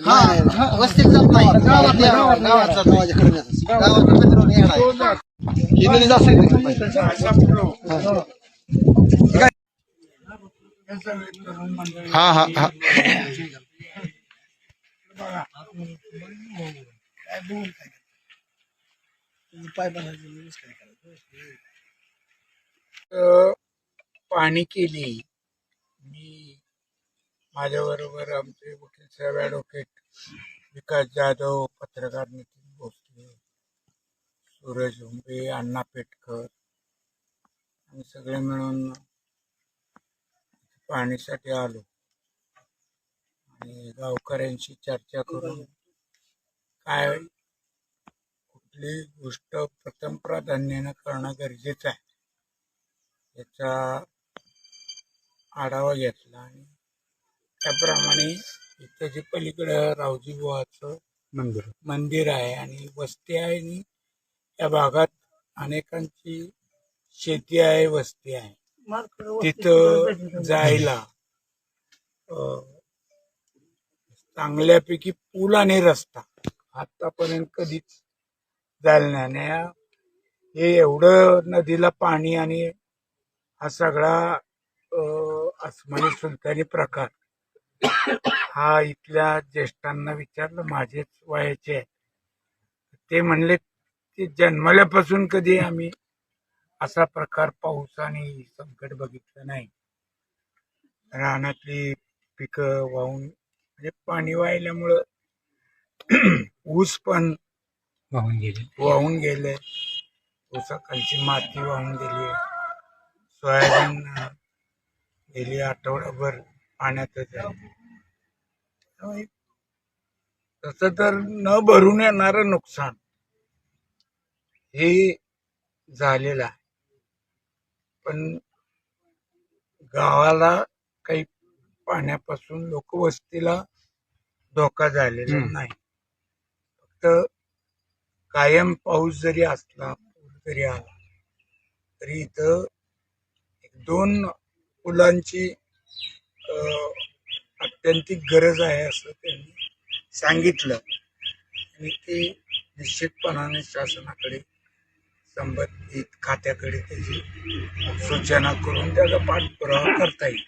हा हा, वस्तीत जात नाही गावात गावात हा हा हा पाहणी केली. मी माझ्याबरोबर आमचे वकील साहेब ॲडव्होकेट विकास जाधव पत्रकार नितीन भोसले सूरज हुंबे अण्णा पेटकर आम्ही सगळे मिळून पाहणीसाठी आलो. आणि गावकऱ्यांशी चर्चा करून काय कुठली गोष्ट प्रथम प्राधान्यानं करणं गरजेचं आहे याचा आढावा घेतला आणि त्याप्रमाणे इथं जे पलीकडं रावजी बुवाचं मंदिर. मंदिर आहे आणि वस्ती आहे आणि या भागात अनेकांची शेती आहे वस्ती आहे. तिथं जायला चांगल्यापैकी पूल आणि रस्ता आतापर्यंत कधीच झालं नाही. हे एवढं नदीला पाणी आणि हा सगळा अं, आसमानी सुलतानी प्रकार. हा इथल्या ज्येष्ठांना विचारलं माझेच वयाचे आहे ते म्हणले की जन्मल्यापासून कधी आम्ही असा प्रकार पाऊस आणि संकट बघितलं नाही. रानातली पिकं वाहून म्हणजे पाणी वाहिल्यामुळं ऊस पण वाहून गेले. वाहून गेले. ऊसाखालची माती वाहून गेली. सोयाबीन गेली आठवडाभर पाण्यातच आहे तसं तर न भरून येणारं नुकसान हे झालेलं आहे. पण गावाला काही पाण्यापासून लोकवस्तीला धोका झालेला. नाही. फक्त कायम पाऊस जरी असला पूर जरी आला तरी इथं एक दोन मुलांची अत्यंतिक गरज आहे असं त्यांनी सांगितलं. आणि ते निश्चितपणाने शासनाकडे संबंधित खात्याकडे त्याची सूचना करून त्याचा पाठपुरावा करता येईल.